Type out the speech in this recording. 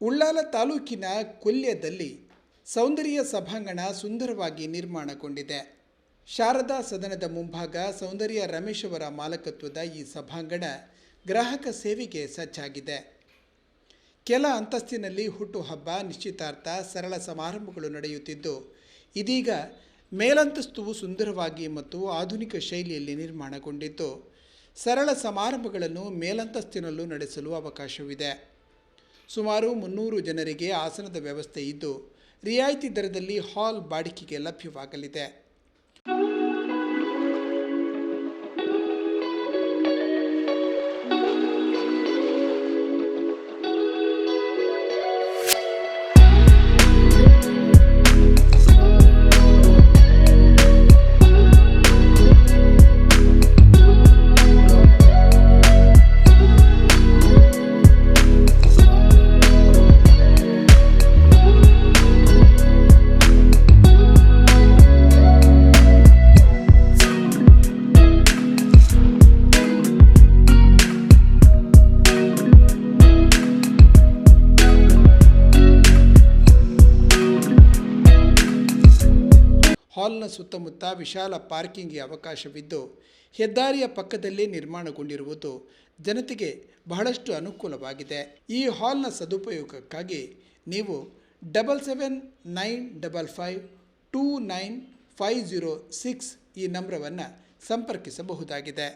ಉಳ್ಳಾಲ ತಾಲೂಕಿನ ಕೊಲ್ಯದಲ್ಲಿ ಸೌಂದರ್ಯ ಸಭಾಂಗಣ ಸುಂದರವಾಗಿ ನಿರ್ಮಾಣಗೊಂಡಿದೆ. ಶಾರದಾ ಸದನದ ಮುಂಭಾಗ ಸೌಂದರ್ಯ ರಮೇಶ್ ಅವರ ಮಾಲಕತ್ವದ ಈ ಸಭಾಂಗಣ ಗ್ರಾಹಕ ಸೇವೆಗೆ ಸಜ್ಜಾಗಿದೆ. ಕೆಲ ಅಂತಸ್ತಿನಲ್ಲಿ ಹುಟ್ಟುಹಬ್ಬ ನಿಶ್ಚಿತಾರ್ಥ ಸರಳ ಸಮಾರಂಭಗಳು ನಡೆಯುತ್ತಿದ್ದು, ಇದೀಗ ಮೇಲಂತಸ್ತು ಸುಂದರವಾಗಿ ಮತ್ತು ಆಧುನಿಕ ಶೈಲಿಯಲ್ಲಿ ನಿರ್ಮಾಣಗೊಂಡಿದ್ದು, ಸರಳ ಸಮಾರಂಭಗಳನ್ನು ಮೇಲಂತಸ್ತಿನಲ್ಲೂ ನಡೆಸಲು ಅವಕಾಶವಿದೆ. ಸುಮಾರು ಮುನ್ನೂರು ಜನರಿಗೆ ಆಸನದ ವ್ಯವಸ್ಥೆ ಇದ್ದು ರಿಯಾಯಿತಿ ದರದಲ್ಲಿ ಹಾಲ್ ಬಾಡಿಗೆಗೆ ಲಭ್ಯವಾಗಲಿದೆ. ಹಾಲ್ನ ಸುತ್ತಮುತ್ತ ವಿಶಾಲ ಪಾರ್ಕಿಂಗ್ಗೆ ಅವಕಾಶವಿದ್ದು, ಹೆದ್ದಾರಿಯ ಪಕ್ಕದಲ್ಲೇ ನಿರ್ಮಾಣಗೊಂಡಿರುವುದು ಜನತೆಗೆ ಬಹಳಷ್ಟು ಅನುಕೂಲವಾಗಿದೆ. ಈ ಹಾಲ್ನ ಸದುಪಯೋಗಕ್ಕಾಗಿ ನೀವು double seven nine double five two nine five zero six ಈ ನಂಬರವನ್ನು ಸಂಪರ್ಕಿಸಬಹುದಾಗಿದೆ.